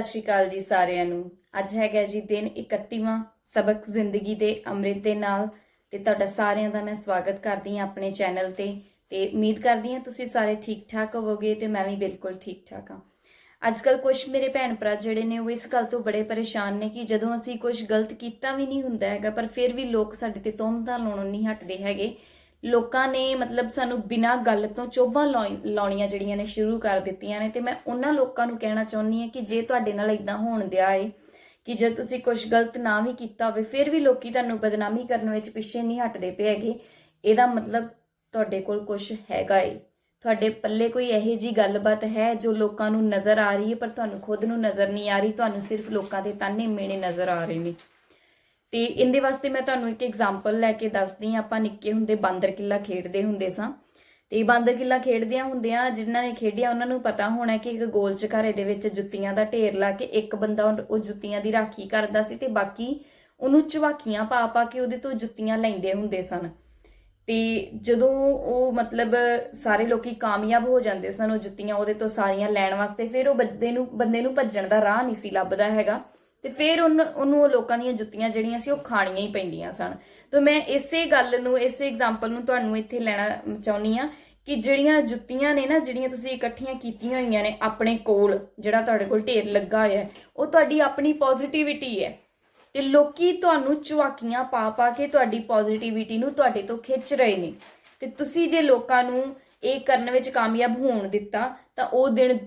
ਸਤਿ ਸ਼੍ਰੀ ਅਕਾਲ ਜੀ ਸਾਰਿਆਂ ਨੂੰ। ਅੱਜ ਹੈਗਾ ਜੀ ਦਿਨ 31ਵਾਂ ਸਬਕ ਜ਼ਿੰਦਗੀ ਦੇ ਅੰਮ੍ਰਿਤ ਦੇ ਨਾਲ ਤੇ ਤੁਹਾਡਾ ਸਾਰਿਆਂ ਦਾ ਮੈਂ ਸਵਾਗਤ ਕਰਦੀ ਹਾਂ ਆਪਣੇ ਚੈਨਲ ਤੇ ਤੇ ਉਮੀਦ ਕਰਦੀ ਹਾਂ ਤੁਸੀਂ ਸਾਰੇ ਠੀਕ ਠਾਕ ਹੋਵੋਗੇ ਤੇ ਮੈਂ ਵੀ ਬਿਲਕੁਲ ਠੀਕ ਠਾਕ ਹਾਂ। ਅੱਜ ਕੱਲ ਕੁਝ ਮੇਰੇ ਭੈਣ ਭਰਾ ਜਿਹੜੇ ਨੇ ਉਹ ਇਸ ਗੱਲ ਤੋਂ ਬੜੇ ਪਰੇਸ਼ਾਨ ਨੇ ਕਿ ਜਦੋਂ ਅਸੀਂ ਕੁਝ ਗਲਤ ਕੀਤਾ ਵੀ ਨਹੀਂ ਹੁੰਦਾ ਹੈਗਾ, ਪਰ ਫਿਰ ਵੀ ਲੋਕ ਸਾਡੇ ਤੇ ਤੋਮਤਾਂ ਲਾਉਣੋਂ ਨਹੀਂ ਹਟਦੇ ਹੈਗੇ। ਲੋਕਾਂ ਨੇ ਮਤਲਬ ਸਾਨੂੰ ਬਿਨਾਂ ਗੱਲ ਤੋਂ ਚੋਭਾਂ ਲਾਉਣ- ਲਾਉਣੀਆਂ ਜਿਹੜੀਆਂ ਨੇ ਸ਼ੁਰੂ ਕਰ ਦਿੱਤੀਆਂ ਨੇ ਤੇ ਮੈਂ ਉਹਨਾਂ ਲੋਕਾਂ ਨੂੰ ਕਹਿਣਾ ਚਾਹੁੰਦੀ ਹਾਂ ਕਿ ਜੇ ਤੁਹਾਡੇ ਨਾਲ ਇਦਾਂ ਹੋਣ ਦਿਆ ਏ, ਕਿ ਜੇ ਤੁਸੀਂ ਕੁਝ ਗਲਤ ਨਾ ਵੀ ਕੀਤਾ ਹੋਵੇ, ਫਿਰ ਵੀ ਲੋਕੀ ਤੁਹਾਨੂੰ ਬਦਨਾਮੀ ਕਰਨ ਵਿੱਚ ਪਿੱਛੇ ਨਹੀਂ ਹਟਦੇ ਪਏ ਹੈਗੇ। ਇਹਦਾ ਮਤਲਬ ਤੁਹਾਡੇ ਕੋਲ ਕੁਝ ਹੈਗਾ ਏ। ਤੁਹਾਡੇ ਪੱਲੇ ਕੋਈ ਇਹੋ ਜੀ ਗੱਲਬਾਤ ਹੈ ਜੋ ਲੋਕਾਂ ਨੂੰ ਨਜ਼ਰ ਆ ਰਹੀ ਹੈ, ਪਰ ਤੁਹਾਨੂੰ ਖੁਦ ਨੂੰ ਨਜ਼ਰ ਨਹੀਂ ਆ ਰਹੀ, ਤੁਹਾਨੂੰ ਸਿਰਫ ਲੋਕਾਂ ਦੇ ਤਾਨੇ ਮੇਣੇ ਨਜ਼ਰ ਆ ਰਹੇ ਨੇ। ਤੇ ਇਹਦੇ ਵਾਸਤੇ ਮੈਂ ਤੁਹਾਨੂੰ ਇੱਕ ਐਗਜ਼ਾਮਪਲ ਲੈ ਕੇ ਦੱਸਦੀ ਹਾਂ। ਆਪਾਂ ਨਿੱਕੇ ਹੁੰਦੇ ਬਾਂਦਰ ਕਿੱਲਾ ਖੇਡਦੇ ਹੁੰਦੇ ਸਾਂ। ਤੇ ਬਾਂਦਰ ਕਿੱਲਾ ਖੇਡਦਿਆਂ ਹੁੰਦਿਆਂ ਜਿਨ੍ਹਾਂ ਨੇ ਖੇਡਿਆ, ਉਹਨਾਂ ਨੂੰ ਪਤਾ ਹੋਣਾ ਕਿ ਇੱਕ ਗੋਲ ਚਕਾਰੇ ਦੇ ਵਿੱਚ ਜੁੱਤੀਆਂ ਦਾ ਢੇਰ ਲਾ ਕੇ ਇੱਕ ਬੰਦਾ ਉਹ- ਉਹ ਜੁੱਤੀਆਂ ਦੀ ਰਾਖੀ ਕਰਦਾ ਸੀ ਤੇ ਬਾਕੀ ਉਹਨੂੰ ਚਵਾਕੀਆਂ ਪਾ ਪਾ ਕੇ ਉਹਦੇ ਤੋਂ ਜੁੱਤੀਆਂ ਲੈਂਦੇ ਹੁੰਦੇ ਸਨ। ਤੇ ਜਦੋਂ ਉਹ ਮਤਲਬ ਸਾਰੇ ਲੋਕੀ ਕਾਮਯਾਬ ਹੋ ਜਾਂਦੇ ਸਨ, ਉਹ ਜੁੱਤੀਆਂ ਉਹਦੇ ਤੋਂ ਸਾਰੀਆਂ ਲੈਣ ਵਾਸਤੇ, ਫਿਰ ਉਹ ਬੰਦੇ ਨੂੰ ਬੰਦੇ ਨੂੰ ਭੱਜਣ ਦਾ ਰਾਹ ਨਹੀਂ ਸੀ ਲੱਭਦਾ ਹੈਗਾ। ਤੇ ਫਿਰ ਉਹਨ- ਉਹਨੂੰ ਉਹ ਲੋਕਾਂ ਦੀਆਂ ਜੁੱਤੀਆਂ ਜਿਹੜੀਆਂ ਸੀ, ਉਹ ਖਾਣੀਆਂ ਹੀ ਪੈਂਦੀਆਂ ਸਨ। ਤਾਂ ਮੈਂ ਇਸੇ ਗੱਲ ਨੂੰ, ਇਸੇ ਐਗਜ਼ਾਮਪਲ ਨੂੰ ਤੁਹਾਨੂੰ ਇੱਥੇ ਲੈਣਾ ਚਾਹੁੰਦੀ ਆ ਕਿ ਜਿਹੜੀਆਂ ਜੁੱਤੀਆਂ ਨੇ ਨਾ, ਜਿਹੜੀਆਂ ਤੁਸੀਂ ਇਕੱਠੀਆਂ ਕੀਤੀਆਂ ਹੋਈਆਂ ਨੇ ਆਪਣੇ ਕੋਲ, ਜਿਹੜਾ ਤੁਹਾਡੇ ਕੋਲ ਢੇਰ ਲੱਗਾ ਹੋਇਆ ਉਹ ਤੁਹਾਡੀ ਆਪਣੀ ਪੋਜ਼ਿਟਿਵਿਟੀ ਹੈ। ਤੇ ਲੋਕੀ ਤੁਹਾਨੂੰ ਚਵਾਕੀਆਂ ਪਾ ਪਾ ਕੇ ਤੁਹਾਡੀ ਪੋਜ਼ਿਟਿਵਿਟੀ ਨੂੰ ਤੁਹਾਡੇ ਤੋਂ ਖਿੱਚ ਰਹੇ ਨੇ। ਤੇ ਤੁਸੀਂ ਜੇ ਲੋਕਾਂ ਨੂੰ ਇਹ ਕਰਨ ਵਿੱਚ ਕਾਮਯਾਬ ਹੋਣ ਦਿੱਤਾ, ਤਾਂ ਉਹ ਦਿਨ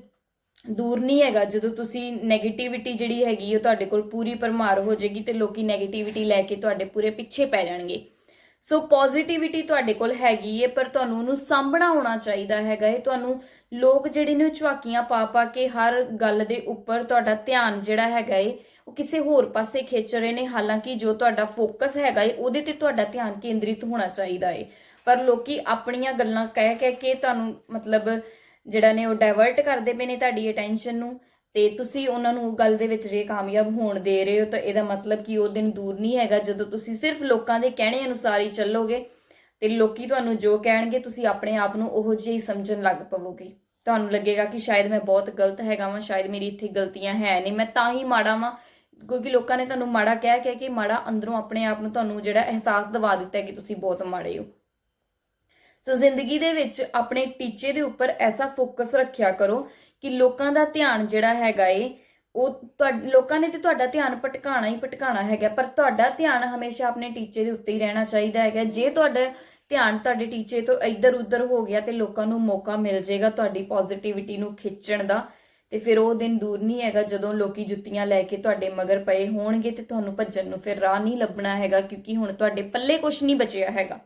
ਦੂਰ ਨਹੀਂ ਹੈਗਾ। ਜਦੋਂ ਤੁਸੀਂ 네ਗੇਟਿਵਿਟੀ ਜਿਹੜੀ ਹੈਗੀ ਉਹ ਤੁਹਾਡੇ ਕੋਲ ਪੂਰੀ ਭਰਮਾਰ ਹੋ ਜਾਏਗੀ ਤੇ ਲੋਕੀ 네ਗੇਟਿਵਿਟੀ ਲੈ ਕੇ ਤੁਹਾਡੇ ਪੂਰੇ ਪਿੱਛੇ ਪੈ ਜਾਣਗੇ। ਸੋ ਪੋਜ਼ਿਟਿਵਿਟੀ ਤੁਹਾਡੇ ਕੋਲ ਹੈਗੀ ਏ, ਪਰ ਤੁਹਾਨੂੰ ਉਹਨੂੰ ਸਾਂਭਣਾ ਆਉਣਾ ਚਾਹੀਦਾ ਹੈਗਾ ਏ। ਤੁਹਾਨੂੰ ਲੋਕ ਜਿਹੜੇ ਨੇ ਉਹ ਝਾਕੀਆਂ ਪਾ ਪਾ ਕੇ ਹਰ ਗੱਲ ਦੇ ਉੱਪਰ ਤੁਹਾਡਾ ਧਿਆਨ ਜਿਹੜਾ ਹੈਗਾ ਏ, ਉਹ ਕਿਸੇ ਹੋਰ ਪਾਸੇ ਖਿੱਚ ਰਹੇ ਨੇ। ਹਾਲਾਂਕਿ ਜੋ ਤੁਹਾਡਾ ਫੋਕਸ ਹੈਗਾ ਏ, ਉਹਦੇ ਤੇ ਤੁਹਾਡਾ ਧਿਆਨ ਕੇਂਦਰਿਤ ਹੋਣਾ ਚਾਹੀਦਾ ਏ। ਪਰ ਲੋਕੀ ਆਪਣੀਆਂ ਗੱਲਾਂ ਕਹਿ ਕਹਿ ਕੇ ਤੁਹਾਨੂੰ ਮਤਲਬ ਜਿਹੜਾ ਨੇ ਉਹ ਡਾਇਵਰਟ ਕਰਦੇ ਪਏ ਨੇ ਤੁਹਾਡੀ ਅਟੈਂਸ਼ਨ ਨੂੰ ਤੇ ਤੁਸੀਂ ਉਹਨਾਂ ਨੂੰ ਉਹ ਗੱਲ ਦੇ ਵਿੱਚ ਜੇ ਕਾਮਯਾਬ ਹੋਣ ਦੇ ਰਹੇ ਹੋ ਤਾਂ ਇਹਦਾ ਮਤਲਬ ਕਿ ਉਹ ਦਿਨ ਦੂਰ ਨਹੀਂ ਹੈਗਾ। ਜਦੋਂ ਤੁਸੀਂ ਸਿਰਫ ਲੋਕਾਂ ਦੇ ਕਹਿਣੇ ਅਨੁਸਾਰ ਹੀ ਚੱਲੋਗੇ ਤੇ ਲੋਕੀ ਤੁਹਾਨੂੰ ਜੋ ਕਹਿਣਗੇ ਤੁਸੀਂ ਆਪਣੇ ਆਪ ਨੂੰ ਉਹੋ ਜਿਹਾ ਹੀ ਸਮਝਣ ਲੱਗ ਪਵੋਗੇ। ਤੁਹਾਨੂੰ ਲੱਗੇਗਾ ਕਿ ਸ਼ਾਇਦ ਮੈਂ ਬਹੁਤ ਗਲਤ ਹੈਗਾ ਵਾਂ, ਸ਼ਾਇਦ ਮੇਰੀ ਇੱਥੇ ਗਲਤੀਆਂ ਹੈ ਨਹੀਂ। ਮੈਂ ਤਾਂ ਹੀ ਮਾੜਾ ਵਾਂ, ਕਿਉਂਕਿ ਲੋਕਾਂ ਨੇ ਤੁਹਾਨੂੰ ਮਾੜਾ ਕਹਿ ਕਹਿ ਕੇ ਮਾੜਾ ਅੰਦਰੋਂ ਆਪਣੇ ਆਪ ਨੂੰ ਤੁਹਾਨੂੰ ਜਿਹੜਾ ਅਹਿਸਾਸ ਦਿਵਾ ਦਿੱਤਾ ਕਿ ਤੁਸੀਂ ਬਹੁਤ ਮਾੜੇ ਹੋ। ਸੋ ਜ਼ਿੰਦਗੀ ਦੇ ਵਿੱਚ ਆਪਣੇ ਟੀਚੇ ਦੇ ਉੱਪਰ ਐਸਾ ਫੋਕਸ ਰੱਖਿਆ ਕਰੋ ਕਿ ਲੋਕਾਂ ਦਾ ਧਿਆਨ ਜਿਹੜਾ ਹੈਗਾ ਏ, ਉਹ ਤੁਹਾ- ਲੋਕਾਂ ਨੇ ਤੇ ਤੁਹਾਡਾ ਧਿਆਨ ਭਟਕਾਣਾ ਹੀ ਭਟਕਾਣਾ ਹੈਗਾ, ਪਰ ਤੁਹਾਡਾ ਧਿਆਨ ਹਮੇਸ਼ਾ ਆਪਣੇ ਟੀਚੇ ਦੇ ਉੱਤੇ ਹੀ ਰਹਿਣਾ ਚਾਹੀਦਾ ਹੈਗਾ। ਜੇ ਤੁਹਾਡਾ ਧਿਆਨ ਤੁਹਾਡੇ ਟੀਚੇ ਤੋਂ ਇੱਧਰ ਉੱਧਰ ਹੋ ਗਿਆ ਤੇ ਲੋਕਾਂ ਨੂੰ ਮੌਕਾ ਮਿਲ ਜਾਏਗਾ ਤੁਹਾਡੀ ਪੋਜ਼ਿਟਿਵਿਟੀ ਨੂੰ ਖਿੱਚਣ ਦਾ, ਤੇ ਫਿਰ ਉਹ ਦਿਨ ਦੂਰ ਨਹੀਂ ਹੈਗਾ ਜਦੋਂ ਲੋਕੀ ਜੁੱਤੀਆਂ ਲੈ ਕੇ ਤੁਹਾਡੇ ਮਗਰ ਪਏ ਹੋਣਗੇ ਤੇ ਤੁਹਾਨੂੰ ਭੱਜਣ ਨੂੰ ਫਿਰ ਰਾਹ ਨਹੀਂ ਲੱਭਣਾ ਹੈਗਾ, ਕਿਉਂਕਿ ਹੁਣ ਤੁਹਾਡੇ ਪੱਲੇ ਕੁਝ ਨਹੀਂ ਬਚਿਆ ਹੈਗਾ।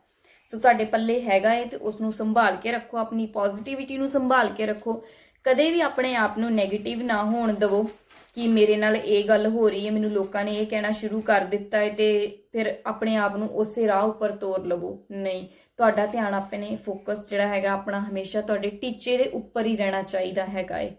ਸੋ ਤੁਹਾਡੇ ਪੱਲੇ ਹੈਗਾ ਏ ਤੇ ਉਸ ਨੂੰ ਸੰਭਾਲ ਕੇ ਰੱਖੋ, ਆਪਣੀ ਪੋਜ਼ਿਟਿਵਿਟੀ ਨੂੰ ਸੰਭਾਲ ਕੇ ਰੱਖੋ। ਕਦੇ ਵੀ ਆਪਣੇ ਆਪ ਨੂੰ 네ਗੇਟਿਵ ਨਾ ਹੋਣ ਦਿਵੋ ਕਿ ਮੇਰੇ ਨਾਲ ਇਹ ਗੱਲ ਹੋ ਰਹੀ ਹੈ ਮੈਨੂੰ ਲੋਕਾਂ ਨੇ ਇਹ ਕਹਿਣਾ ਸ਼ੁਰੂ ਕਰ ਦਿੱਤਾ ਹੈ ਤੇ ਫਿਰ ਆਪਣੇ ਆਪ ਨੂੰ ਉਸੇ ਰਾਹ ਉੱਪਰ ਤੋਰ ਲਵੋ। ਨਹੀਂ, ਤੁਹਾਡਾ ਧਿਆਨ ਆਪਣੇ ਫੋਕਸ ਜਿਹੜਾ ਹੈਗਾ, ਆਪਣਾ ਹਮੇਸ਼ਾ ਤੁਹਾਡੇ ਟੀਚੇ ਦੇ ਉੱਪਰ ਹੀ ਰਹਿਣਾ ਚਾਹੀਦਾ ਹੈਗਾ ਏ।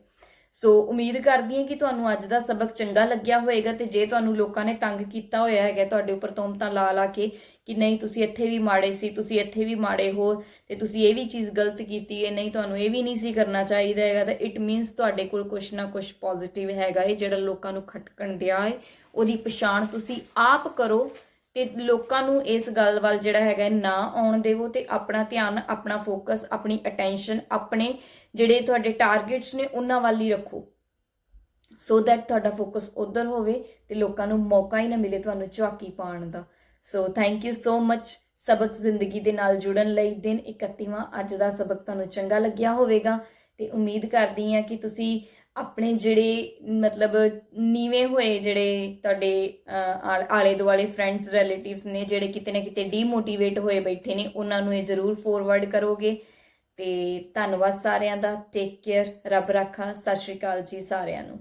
ਸੋ ਉਮੀਦ ਕਰਦੀ ਹਾਂ ਕਿ ਤੁਹਾਨੂੰ ਅੱਜ ਦਾ ਸਬਕ ਚੰਗਾ ਲੱਗਿਆ ਹੋਵੇਗਾ ਤੇ ਜੇ ਤੁਹਾਨੂੰ ਲੋਕਾਂ ਨੇ ਤੰਗ ਕੀਤਾ ਹੋਇਆ ਹੈਗਾ, ਤੁਹਾਡੇ ਉੱਪਰ ਤੋਮਤਾਂ ਲਾ ਲਾ ਕੇ ਕਿ ਨਹੀਂ ਤੁਸੀਂ ਇੱਥੇ ਵੀ ਮਾੜੇ ਸੀ, ਤੁਸੀਂ ਇੱਥੇ ਵੀ ਮਾੜੇ ਹੋ ਤੇ ਤੁਸੀਂ ਇਹ ਵੀ ਚੀਜ਼ ਗਲਤ ਕੀਤੀ ਹੈ, ਨਹੀਂ ਤੁਹਾਨੂੰ ਇਹ ਵੀ ਨਹੀਂ ਸੀ ਕਰਨਾ ਚਾਹੀਦਾ ਹੈਗਾ, ਤਾਂ ਇਟ ਮੀਨਸ ਤੁਹਾਡੇ ਕੋਲ ਕੁਛ ਨਾ ਕੁਛ ਪੋਜ਼ਿਟਿਵ ਹੈਗਾ ਹੈ, ਜਿਹੜਾ ਲੋਕਾਂ ਨੂੰ ਖਟਕਣ ਦਿਆ ਹੈ, ਉਹਦੀ ਪਛਾਣ ਤੁਸੀਂ ਆਪ ਕਰੋ ਤੇ ਲੋਕਾਂ ਨੂੰ ਇਸ ਗੱਲ ਵੱਲ ਜਿਹੜਾ ਹੈਗਾ ਨਾ ਆਉਣ ਦੇਵੋ ਤੇ ਆਪਣਾ ਧਿਆਨ, ਆਪਣਾ ਫੋਕਸ ਆਪਣੀ ਅਟੈਂਸ਼ਨ ਆਪਣੇ ਜਿਹੜੇ ਤੁਹਾਡੇ ਟਾਰਗੇਟਸ ਨੇ ਉਹਨਾਂ ਵੱਲ ਹੀ ਰੱਖੋ। ਸੋ ਦੈਟ ਤੁਹਾਡਾ ਫੋਕਸ ਉਧਰ ਹੋਵੇ ਤੇ ਲੋਕਾਂ ਨੂੰ ਮੌਕਾ ਹੀ ਨਾ ਮਿਲੇ ਤੁਹਾਨੂੰ ਝਾਕੀ ਪਾਉਣ ਦਾ। ਸੋ ਥੈਂਕ ਯੂ ਸੋ ਮੱਚ ਸਬਕ ਜ਼ਿੰਦਗੀ ਦੇ ਨਾਲ ਜੁੜਨ ਲਈ ਦਿਨ 31ਵਾਂ ਅੱਜ ਦਾ ਸਬਕ ਤੁਹਾਨੂੰ ਚੰਗਾ ਲੱਗਿਆ ਹੋਵੇਗਾ ਤੇ ਉਮੀਦ ਕਰਦੀ ਹਾਂ ਕਿ ਤੁਸੀਂ ਆਪਣੇ ਜਿਹੜੇ ਮਤਲਬ ਨੀਵੇਂ ਹੋਏ ਜਿਹੜੇ ਤੁਹਾਡੇ ਅਹ, ਆਲੇ ਦੁਆਲੇ ਫਰੈਂਡਸ ਰਿਲੇਟਿਵਸ ਨੇ ਜਿਹੜੇ ਕਿਤੇ ਨਾ ਕਿਤੇ ਡੀਮੋਟੀਵੇਟ ਹੋਏ ਬੈਠੇ ਨੇ ਉਹਨਾਂ ਨੂੰ ਇਹ ਜ਼ਰੂਰ ਫੋਰਵਰਡ ਕਰੋਗੇ। ਤੇ ਧੰਨਵਾਦ ਸਾਰਿਆਂ ਦਾ। ਟੇਕ ਕੇਅਰ ਰੱਬ ਰਾਖਾ। ਸਤਿ ਸ਼੍ਰੀ ਅਕਾਲ ਜੀ ਸਾਰਿਆਂ ਨੂੰ।